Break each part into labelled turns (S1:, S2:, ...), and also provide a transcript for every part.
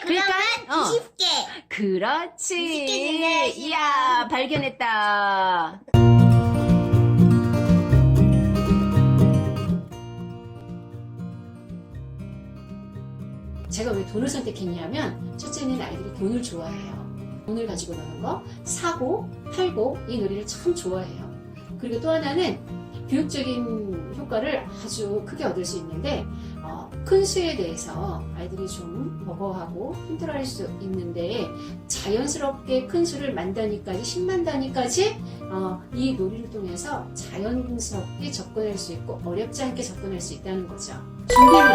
S1: 그러면
S2: 그러니까, 어.
S1: 20개.
S2: 그렇지.
S1: 20개 중에
S2: 이야, 발견했다. 제가 왜 돈을 선택했냐면 첫째는 아이들이 돈을 좋아해요. 돈을 가지고 노는 거, 사고, 팔고 이 놀이를 참 좋아해요. 그리고 또 하나는 교육적인 효과를 아주 크게 얻을 수 있는데 어, 큰 수에 대해서 아이들이 좀 버거워하고 힘들어할 수 있는데 자연스럽게 큰 수를 만 단위까지 10만 단위까지 어, 이 놀이를 통해서 자연스럽게 접근할 수 있고 어렵지 않게 접근할 수 있다는 거죠. 준비물은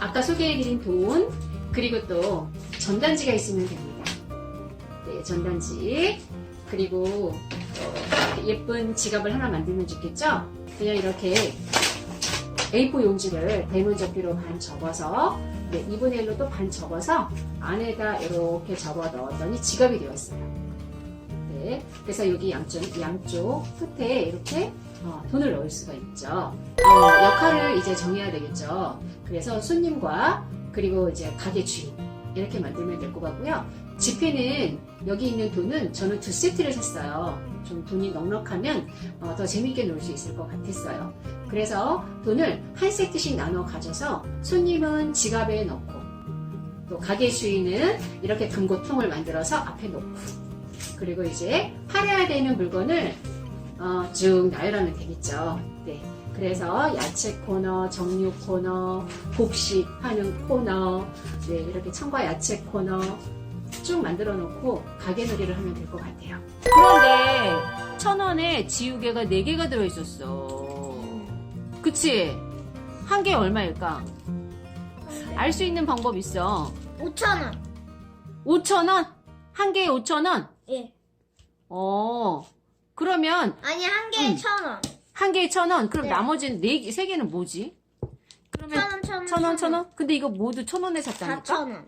S2: 아까 소개해드린 돈 그리고 또 전단지가 있으면 됩니다. 네, 전단지 그리고 어, 예쁜 지갑을 하나 만들면 좋겠죠? 그냥 이렇게 A4 용지를 대문 접기로 반 접어서 네, 2분의 1로 또 반 접어서 안에다 이렇게 접어 넣었더니 지갑이 되었어요. 네, 그래서 여기 양쪽, 양쪽 끝에 이렇게 어, 돈을 넣을 수가 있죠. 어, 역할을 이제 정해야 되겠죠. 그래서 손님과 그리고 이제 가게 주인 이렇게 만들면 될 것 같고요. 지폐는 여기 있는 돈은 저는 두 세트를 샀어요. 좀 돈이 넉넉하면 어, 더 재밌게 놀 수 있을 것 같았어요. 그래서 돈을 한 세트씩 나눠 가져서 손님은 지갑에 넣고 또 가게 주인은 이렇게 금고통을 만들어서 앞에 놓고 그리고 이제 팔아야 되는 물건을 어, 쭉 나열하면 되겠죠. 네. 그래서 야채 코너, 정육 코너, 곡식 파는 코너, 네, 이렇게 청과 야채 코너 쭉 만들어 놓고 가게 놀이를 하면 될 것 같아요. 그런데 천 원에 지우개가 네 개가 들어 있었어. 그치? 한 개 얼마일까? 알 수 있는 방법 있어.
S1: 5,000원.
S2: 5천 원? 한 개에 5천 원?
S1: 예.
S2: 어. 그러면
S1: 아니, 한 개에
S2: 음.
S1: 1,000원.
S2: 한 개에 천 원. 그럼
S1: 네.
S2: 나머지는 네 개, 세 개는 뭐지? 그러면
S1: 1,000원, 1,000원.
S2: 천 원, 천 원? 근데 이거 모두 천 원에 샀다니까?
S1: 4,000원.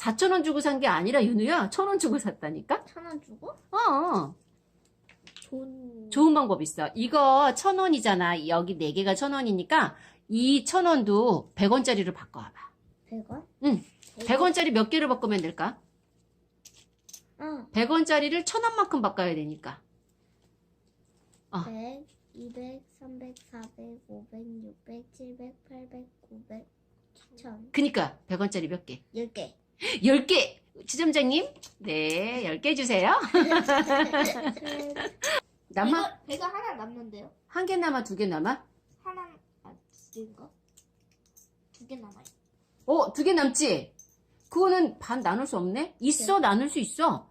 S2: 4천 원 주고 산 게 아니라 윤우야. 천 원 주고 샀다니까?
S1: 1,000원 주고?
S2: 어.
S1: 돈.
S2: 좋은 방법 있어. 이거 천 원이잖아. 여기 네 개가 천 원이니까 이 천 원도 100원짜리로 바꿔와봐.
S1: 100원?
S2: 응. 100원 짜리 몇 개를 바꾸면 될까?
S1: 어.
S2: 100원짜리를 천 원만큼 바꿔야 되니까. 어.
S1: 100, 200, 300, 400, 500, 600, 700, 800, 900, 1000.
S2: 그니까 100원짜리 몇 개?
S1: 10개.
S2: 10개! 지점장님? 네, 10개 주세요. 남아?
S1: 배가 하나 남는데요?
S2: 한 개 남아, 두 개 남아?
S1: 하나, 아, 두 개인가? 두 개 남아요.
S2: 어, 두 개 남지? 그거는 반 나눌 수 없네? 있어, 나눌 수 있어.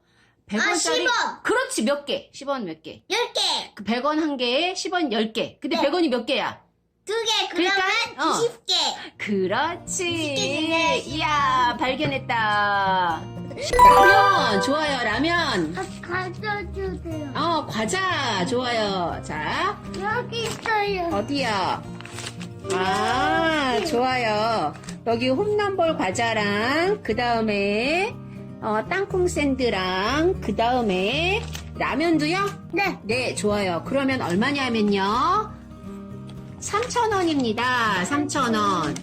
S2: 100원짜리.
S1: 아, 10원!
S2: 그렇지, 몇 개? 10원 몇 개?
S1: 10개!
S2: 그 100원 한 개에 10원 10개. 근데
S1: 네.
S2: 100원이 몇 개야?
S1: 두 개, 그러면
S2: 그러니까, 어.
S1: 20개.
S2: 그렇지.
S1: 20개 중에
S2: 이야, 발견했다. 라면, 좋아요, 라면.
S1: 아, 가져주세요.
S2: 어, 과자, 좋아요. 자,
S1: 여기 있어요.
S2: 어디야? 아, 좋아요. 여기 홈런볼 과자랑, 그 다음에, 어, 땅콩 샌드랑, 그 다음에, 라면도요?
S1: 네.
S2: 네, 좋아요. 그러면 얼마냐면요. 3,000원입니다. 3,000원.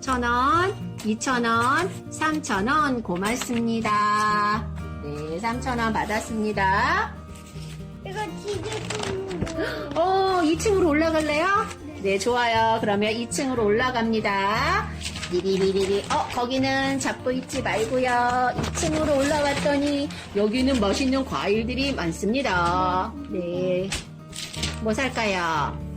S2: 1,000원, 2,000원, 3,000원. 고맙습니다. 네, 3,000원 받았습니다.
S1: 이거 지게꾼
S2: 어, 2층으로 올라갈래요? 네, 좋아요. 그러면 2층으로 올라갑니다. 리리리리리. 어, 거기는 잡고 있지 말고요. 2층으로 올라갔더니 여기는 맛있는 과일들이 많습니다. 네. 뭐 살까요?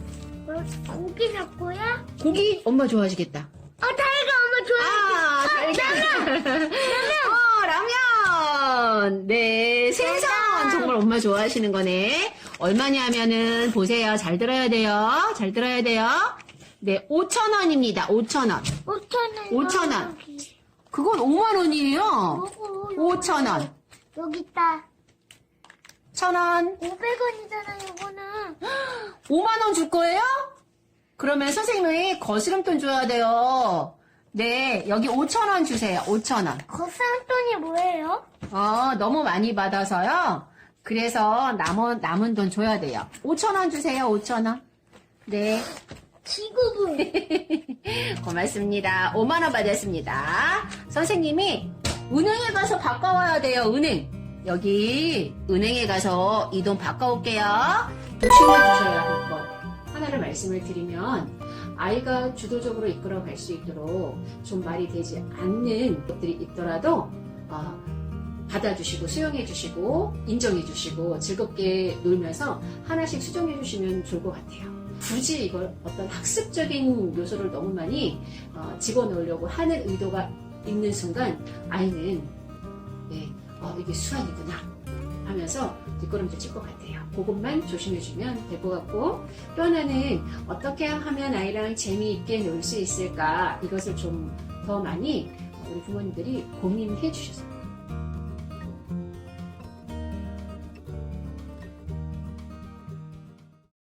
S1: 고기 잡고야?
S2: 고기? 엄마 좋아하시겠다.
S1: 어, 다이가 엄마 좋아해.
S2: 아, 달걀. 어, 라면. 네, 생선. 정말 엄마 좋아하시는 거네. 얼마냐면은, 보세요. 잘 들어야 돼요. 잘 들어야 돼요. 네, 5,000원입니다. 5,000원.
S1: 5,000원.
S2: 5,000원. 그건 5만원이에요. 5,000원.
S1: 여기 있다.
S2: 1,000원.
S1: 500원이잖아, 이거는.
S2: 5만원 줄 거예요? 그러면 선생님이 거스름돈 줘야 돼요. 네, 여기 5,000원 주세요. 5,000원.
S1: 거스름 돈이 뭐예요?
S2: 어, 너무 많이 받아서요. 그래서 남은, 남은 돈 줘야 돼요. 5천원 주세요, 5천원. 네.
S1: 지구부.
S2: 고맙습니다. 5만원 받았습니다. 선생님이 은행에 가서 바꿔와야 돼요, 은행. 여기 은행에 가서 이 돈 바꿔올게요. 조심해 주셔야 할 것. 하나를 말씀을 드리면 아이가 주도적으로 이끌어 갈 수 있도록 좀 말이 되지 않는 것들이 있더라도 어, 받아주시고 수용해주시고 인정해주시고 즐겁게 놀면서 하나씩 수정해주시면 좋을 것 같아요. 굳이 이걸 어떤 학습적인 요소를 너무 많이 어, 집어넣으려고 하는 의도가 있는 순간 아이는 네, 어, 이게 수학이구나 하면서 뒷걸음질 칠 것 같아요. 그것만 조심해주면 될 것 같고 또 하나는 어떻게 하면 아이랑 재미있게 놀 수 있을까 이것을 좀 더 많이 우리 부모님들이 고민해 주셨어요.